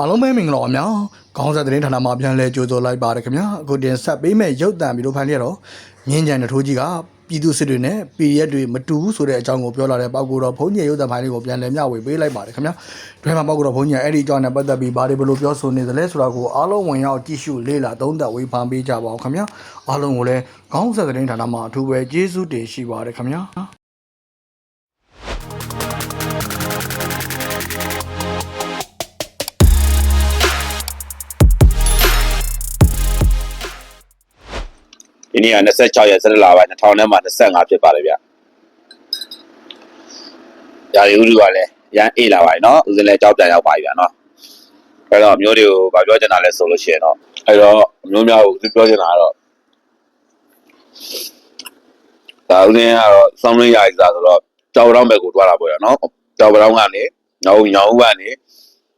အားလုံးပဲမင်္ဂလာပါများခေါင်းဆက်သတင်းဌာနမှာပြန်လည်ကြိုဆိုလိုက်ပါရခင်ဗျာအခုတင်ဆက်ပေးမဲ့ရုပ်တံဗီဒီယိုဖိုင်လေးကတော့မြင်းကြံတထိုးကြီးကပြည်သူစစ်တွေနဲ့ပြည်ရက်တွေမတူဘူးဆိုတဲ့အကြောင်းကိုပြောလာတဲ့ပောက်ကိုတော့ဘုန်းကြီးရုပ်တံဖိုင်လေးကိုပြန်လည်မျှဝေပေးလိုက်ပါတယ်ခင်ဗျာတွဲမှာပောက်ကိုတော့ဘုန်းကြီးကအဲ့ဒီအကြောင်းနဲ့ပတ်သက်ပြီးဘာတွေဘယ်လိုပြောဆိုနေသလဲဆိုတာကိုအားလုံးဝင်ရောက်ကြည့်ရှုလေ့လာသုံးသပ်ဝေဖန်ပေးကြပါအောင်ခင်ဗျာအားလုံးကိုလည်းခေါင်းဆက်သတင်းဌာနမှာအထူးပဲကျေးဇူးတင်ရှိပါတယ်ခင်ဗျာ ဒီနေ့က26ရက်17လပိုင်း2000နဲ့မှ25ဖြစ်ပါတယ်ဗျ။ရာရီဥဒုကလည်းရန်အေးလာပါပြီနော်။ဦးစင်းလည်းကြောက်ပြန်ရောက်ပါပြီဗျာနော်။အဲ့တော့မျိုးတွေကိုဗာပြောချင်တာလဲဆိုလို့ရှိရင်တော့အဲ့တော့မျိုးများကိုပြောချင်တာကတော့ဒါဦးစင်းကတော့စောင်းရင်းရာရီစားဆိုတော့ကြောက်တောင်းဘက်ကိုတွားတာပေါ့ရနော်။ကြောက်တောင်းကနေညောင်ညောင်ဦးကနေ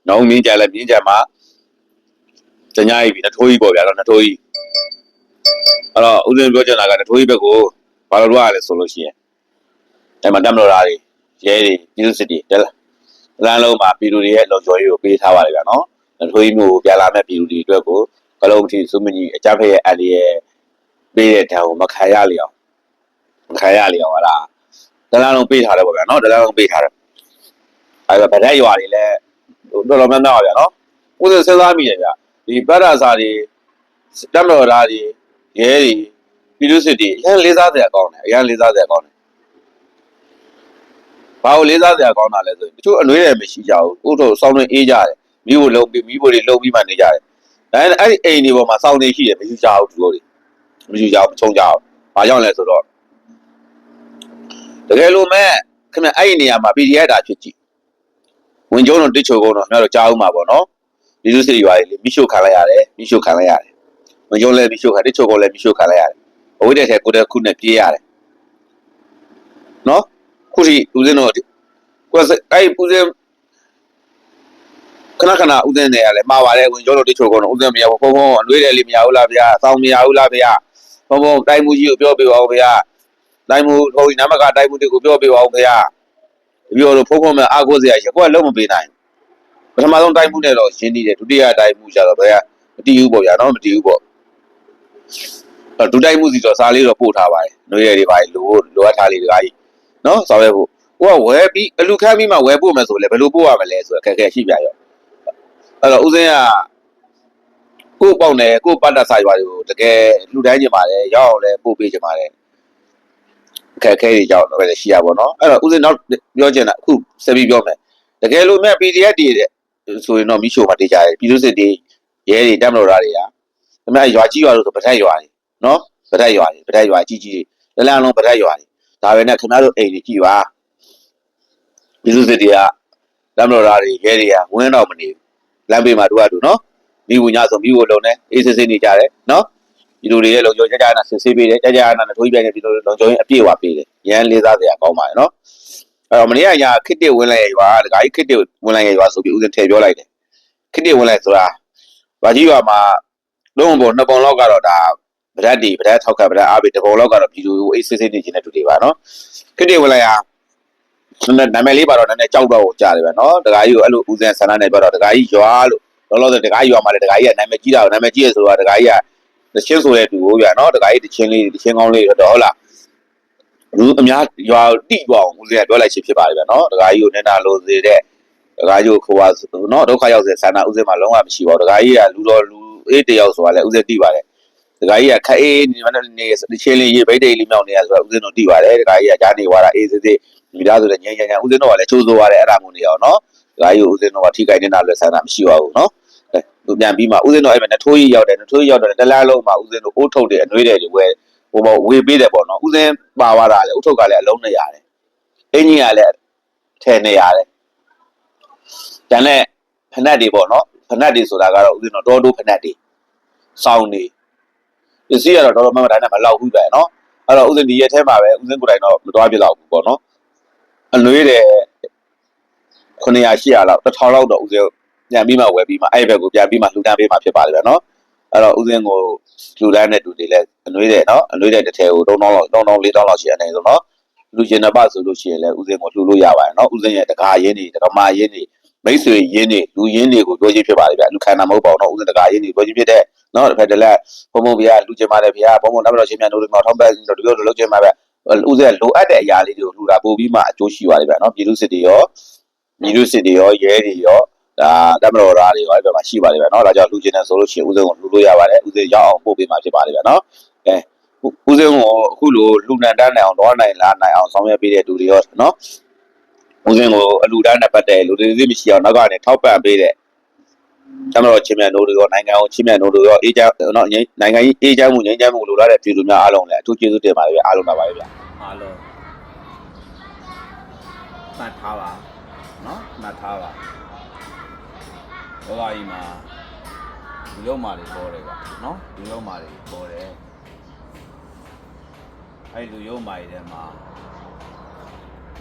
ညောင်မြင်းကြလည်းမြင်းကြမှာတညာကြီးပြီနှထိုးကြီးပေါ့ဗျာနော်နှထိုးကြီး အဲ့တော့ဦးဇင်းပြောချင်တာကတထိုးကြီးဘက်ကိုဘာလို့လုပ်ရလဲဆိုလို့ရှိရင်အဲ့မှာတက်မလို့တာတွေရဲတွေပြည်သူစစ်တွေတက်လာလမ်းလုံးမှာပြည်သူတွေရဲ့လုံခြုံရေးကိုပေးထားပါတယ်ဗျာနော်တထိုးကြီးမျိုးကိုပြလာမဲ့ပြည်သူတွေအတွက်ကိုကလုံးတီစုမကြီးအကြမ်းဖက်ရဲ့အန်ဒီရဲ့ပေးတဲ့တံကိုမခံရလျောင်မခံရလျောင်ဟာလားတလမ်းလုံးပေးထားတယ်ပေါ့ဗျာနော်တလမ်းလုံးပေးထားတယ်အဲ့တော့ဗဒက်ရွာတွေလည်းတော်တော်များများပါဗျာနော်ဦးဇင်းစဉ်းစားမိတယ်ဗျဒီပတ်ရာစာတွေတက်မလို့တာတွေ ရဲတွေပြည်သူစစ်တွေအရင်လေးစားစရာကောင်းတယ်အရင်လေးစားစရာကောင်းတယ်ဘာလို့လေးစားစရာကောင်းတာလဲဆိုရင်တချို့အနှွေးတယ်မရှိကြဘူးဥတို့စောင်းနေအေးကြတယ်မိဖို့လုံးပြီးမိဖို့တွေလုံးပြီးမှနေကြတယ်ဒါနဲ့အဲ့ဒီအိမ်တွေပေါ်မှာစောင်းနေရှိတယ်မရှိကြဘူးသူတို့တွေမရှိကြဘူးမချုံကြဘူးဘာကြောင့်လဲဆိုတော့တကယ်လို့မဲ့ခင်ဗျအဲ့ဒီနေရာမှာ PDF တာဖြစ်ကြည့်ဝင်ကျုံတော့တစ်ချိုကုန်တော့ခင်ဗျားတို့ကြားဦးမှာပေါ့နော်ပြည်သူစစ်တွေရွာတွေမိရှုခံလိုက်ရတယ်မိရှုခံလိုက်ရတယ် မယုံလဲပြီးရှုခါတချို့ကလည်းပြီးရှုခါလိုက်ရတယ်အဝိတ္တထဲကိုယ်တည်းခုနဲ့ပြေးရတယ်နော်ခုထိဦးဇင်းတို့ကိုယ်စအဲ့ဦးဇင်းခဏခဏဦးဇင်းနေရလဲမှာပါတယ်ဝင်ကျော်တို့တချို့ကတော့ဦးဇင်းမရဘူးဘုံဘုံအနှွေးတယ်လေးမရဘူးလားဗျာအဆောင်မရဘူးလားဗျာဘုံဘုံတိုင်းမှုကြီးကိုပြောပြပါဦးဗျာတိုင်းမှုဟိုနမကတိုင်းမှုတွေကိုပြောပြပါဦးဗျာပြောလို့ဖုံဖုံမဲ့အာကိုစရာရှိကိုကလုံးမပေးနိုင်ပထမဆုံးတိုင်းမှုနဲ့တော့ရှင်းနေတယ်ဒုတိယတိုင်းမှုကျတော့ဘယ်ကမတီးဘူးပေါ့ဗျာနော်မတီးဘူးပေါ့အဲ့ ဒုတိုက်မှုစီတော့စားလေးတော့ပို့ထားပါတယ်။နှွေးရည်တွေပါလိုလိုအပ်ထားလေးတွေကြီးနော်ဆောင်ရွက်ဖို့ဟိုကဝယ်ပြီးအလူခမ်းပြီးမှဝယ်ဖို့မယ်ဆိုလဲဘယ်လိုပို့ရမလဲဆိုတော့အခက်အခဲရှိပြရောအဲ့တော့ဦးစင်းကကို့ပေါက်နေကို့ပတ်တာစာရွာတွေကိုတကယ်လူတိုင်းကျင်ပါတယ်ရောက်အောင်လဲပို့ပေးကျင်ပါတယ်အခက်အခဲတွေကြောင့်တော့လည်းရှိရပါတော့အဲ့တော့ဦးစင်းနောက်ပြောချင်တာအခုဆက်ပြီးပြောမယ်တကယ်လို့မဲ့ PDF တွေတဲ့ဆိုရင်တော့မိရှို့မှာတေးကြတယ်ပြည်သူစစ်တွေရဲတွေတက်မလို့တာတွေက ဒါပေမဲ့ရွာကြီးရွာလို့ဆိုပထက်ရွာတွေနော်ဗဒက်ရွာတွေဗဒက်ရွာကြီးကြီးတွေလလန်းလုံးဗဒက်ရွာတွေဒါပဲနဲ့ခင်ဗျားတို့အိမ်ကြီးကြည့်ပါပြည်သူစစ်တွေကလမ်းမတော်သားတွေရဲတွေကဝင်းတော့မနေဘူးလမ်းဘေးမှာတို့ကတို့နော်မိဘူးညဆိုမိဘူးလုံးနဲ့အေးစစ်စစ်နေကြတယ်နော်ပြည်သူတွေရဲ့လုံခြုံကြကြနာစစ်ဆေးပေးတယ်ကြကြနာနဲ့ထိုးပြိုင်နေပြည်သူတွေလုံခြုံရေးအပြည့်အဝပေးတယ်ရန်လေးစားစရာကောင်းပါတယ်နော်အဲ့တော့မနေ့ကညာခစ်တစ်ဝင်လိုက်ရွာတခါကြီးခစ်တစ်ဝင်လိုက်ရွာဆိုပြီးဦးစင်ထည့်ပြောလိုက်တယ်ခစ်တစ်ဝင်လိုက်ဆိုတာဗာကြီးရွာမှာ လုံးဝနှစ်ပုံလောက်ကတော့ဒါဗရက်ဒီဗရက်ထောက်ကဗရက်အားပြီးတပုံလောက်ကတော့ပြည်သူကိုအေးဆေးဆေးနေခြင်းတဲ့တူတွေပါနော်ခစ်တွေဝင်လိုက်ရနာမည်လေးပါတော့နည်းနည်းကြောက်တော့ကိုကြားတယ်ပဲနော်တခါကြီးကိုအဲ့လိုဦးစင်ဆန္ဒနဲ့ပြောတော့တခါကြီးရွာလို့လောလောဆယ်တခါကြီးရွာမှာလည်းတခါကြီးကနာမည်ကြီးတာကိုနာမည်ကြီးရဆိုတော့တခါကြီးကတချင်းဆိုတဲ့တူကိုပြနော်တခါကြီးတချင်းလေးတချင်းကောင်းလေးတော့ဟုတ်လားလူအများရွာတိပေါ့အောင်ဦးစင်ကပြောလိုက်ချင်ဖြစ်ပါတယ်ဗျနော်တခါကြီးကိုနည်းနာလို့စေတဲ့တခါကြီးကိုခေါ်ပါနော်ဒုက္ခရောက်စေဆန္ဒဦးစင်မှာလုံးဝမရှိပါဘူးတခါကြီးကလူတော်လူ အေးတယောက်ဆိုတာလည်းဦးစင်တိပါတယ်ဒကာကြီးကခအေးနေမနဲ့နေချင်းလေးရေးဗိတ်တိတ်လေးမြောက်နေရဆိုတော့ဦးဇင်းတို့တိပါတယ်ဒကာကြီးကကြားနေသွားတာအေးစစ်စစ်မိသားစုလည်းငြိမ်းချမ်းချမ်းဦးဇင်းတို့ကလည်းချိုးဆိုရတယ်အဲ့ဒါမျိုးနေအောင်နော်ဒကာကြီးကိုဦးဇင်းတို့ကထိခိုက်နေတာလည်းဆန္ဒမရှိပါဘူးနော်အဲသူပြန်ပြီးမှဦးဇင်းတို့အဲ့မှာနထိုးကြီးရောက်တယ်နထိုးကြီးရောက်တော့တလားလုံးမှာဦးဇင်းတို့အိုးထုတ်တယ်အနှွေးတယ်တွေဝဲဟိုမဝေပေးတယ်ပေါ့နော်ဦးဇင်းပါသွားတာလေအိုးထုတ်ကလည်းအလုံးနဲ့ရတယ်အင်းကြီးကလည်းထဲနေရတယ်တန်တဲ့ဖနက်တွေပေါ့နော် ဖနက်တွေဆိုတာကတော့ဦးဇင်းတို့တော်တိုးဖနက်တွေစောင်းနေ ပစ္စည်းကတော့တော်တော်မှန်မှန်တိုင်းနဲ့မလောက်ဘူးပဲเนาะအဲ့တော့ဥစဉ်ဒီရက်ထဲမှာပဲဥစဉ်ကိုယ်တိုင်တော့မတော်ပြတော့ဘူးပေါ့เนาะအလွေးတယ်900 800လောက်1000လောက်တော့ဥစဉ်ပြန်ပြီးမှဝယ်ပြီးမှအဲ့ဘက်ကိုပြန်ပြီးမှလှူဒန်းပေးမှဖြစ်ပါတယ်ဗျာเนาะအဲ့တော့ဥစဉ်ကိုလှူဒန်းတဲ့တူတွေလည်းအလွေးတယ်เนาะအလွေးတဲ့တစ်ထည်ကို3000လောက်3000 4000လောက်ရှိအနေဆိုเนาะလူကျင်တဲ့ပဆိုလို့ရှိရင်လည်းဥစဉ်ကိုလှူလို့ရပါတယ်เนาะဥစဉ်ရဲ့တကားရင်းတွေတကမာရင်းတွေ မိတ်ဆွေရင်းနေလူရင်းတွေကိုပြောချင်းဖြစ်ပါလေဗျလူခန္ဓာမဟုတ်ပါဘူးเนาะဥစဉ်တကာရင်းနေပြောချင်းဖြစ်တဲ့เนาะတစ်ဖက်တစ်လက်ဘုံဘုံဗျာလူချင်းပါတယ်ဗျာဘုံဘုံနောက်တော့ချင်းမြန်တို့တွေမှာထောင်းပတ်တို့ဒီလိုလိုလုပ်ချင်းမှာဗျဥစဉ်လိုအပ်တဲ့အရာလေးတွေကိုလူတာပို့ပြီးမှအကျိုးရှိပါလေဗျเนาะပြည်သူစစ်တွေရောပြည်သူစစ်တွေရောရဲတွေရောဒါတမတော်သားတွေရောအဲ့ဘက်မှာရှိပါလေဗျเนาะဒါကြောင့်လူချင်းတယ်ဆိုလို့ရှိရင်ဥစဉ်ကိုလူလို့ရပါတယ်ဥစဉ်ရောက်အောင်ပို့ပေးမှဖြစ်ပါလေဗျเนาะကဲဥစဉ်ကိုအခုလိုလူနန်တန်းနိုင်အောင်တော့နိုင်လာနိုင်အောင်ဆောင်ရွက်ပေးတဲ့လူတွေရောเนาะ ဦးစင်းကိုအလူတန်းနဲ့ပတ်သက်လူတွေသိမရှိအောင်နောက်ကနေထောက်ပံ့ပေးတဲ့ကျမတို့ချင်းမြန်တို့တွေရောနိုင်ငံကိုချင်းမြန်တို့တွေရောအေးချမ်းတော့ငြိမ်းနိုင်ငံကြီးအေးချမ်းမှုငြိမ်းချမ်းမှုလိုလားတဲ့ပြည်သူများအားလုံးလည်းအထူးကျေးဇူးတင်ပါတယ်ဗျအားလုံးပါပါပဲဗျအားလုံးမှတ်ထားပါနော်မှတ်ထားပါဘောဂါကြီးမှာဒီရုံမာတွေပေါ်တယ်ကနော်ဒီရုံမာတွေပေါ်တယ်အဲ့လူရုံမာတွေထဲမှာ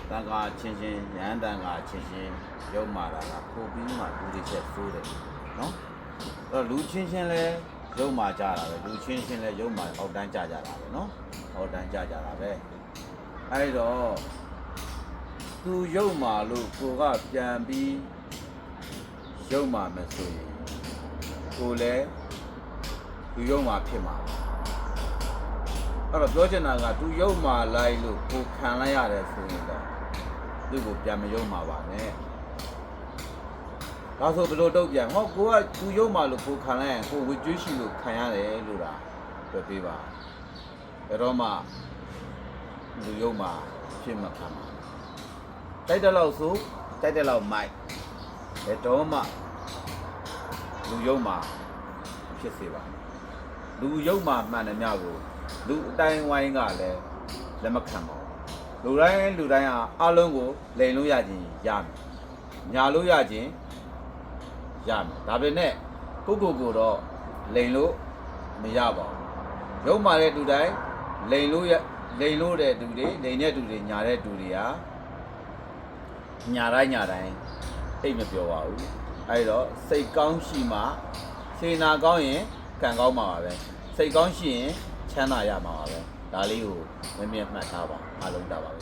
တန်ခါချင်းချင်းရဟန်းတန်ခါချင်းချင်းရုံမာတာကပို့ပြီးမှလူတွေချက်ဆိုးတယ်နော်အဲ့တော့လူချင်းချင်းလဲရုံမာကြတာပဲလူချင်းချင်းလဲရုံမာအောက်တန်းကြကြတာပဲနော်အောက်တန်းကြကြတာပဲအဲ့တော့သူရုပ်မာလို့ကိုကပြန်ပြီးရုပ်မာမယ်ဆိုရင်ကိုလည်းသူရုပ်မာဖြစ်မှာအဲ့တော့ပြောချင်တာကသူရုပ်မာလိုက်လို့ကိုခံလိုက်ရတယ်ဆိုရင်တော့ သူ့ကိုပြန်မရုပ်မာပါနဲ့ဒါဆိုဘယ်လိုတော့ပြန်ဟောကိုကသူရုပ်မာလို့ကိုခံလိုက်ရင်ကိုဝေကျွေးရှိလို့ခံရတယ်လို့တာပြောပေးပါအဲ့တော့မှလူယုံမှာဖြစ်မှခံမှာတိုက်တဲ့လောက်ဆိုတိုက်တဲ့လောက်မိုက်ဘယ်တော့မှလူယုံမှာဖြစ်စေပါလူယုံမှာမှန်တယ်များကိုလူအတိုင်းဝိုင်းကလည်းလက်မခံပါဘူး လူတိုင်းလူတိုင်းဟာအလုံးကိုလိန်လို့ရခြင်းရမယ်ညာလို့ရခြင်းရမယ်ဒါပေမဲ့ကိုကိုကိုတော့လိန်လို့မရပါဘူးယုံမာတဲ့လူတိုင်းလိန်လို့ရလိန်လို့တဲ့သူတွေလိန်တဲ့သူတွေညာတဲ့သူတွေဟာညာတိုင်းညာတိုင်းအိတ်မပြောပါဘူးအဲဒီတော့စိတ်ကောင်းရှိမှစေနာကောင်းရင်ကံကောင်းမှာပါပဲစိတ်ကောင်းရှိရင်ချမ်းသာရမှာပါပဲ ဒါလေးကိုမမြတ်မှတ်ထားပါအားလုံးတာပါပဲ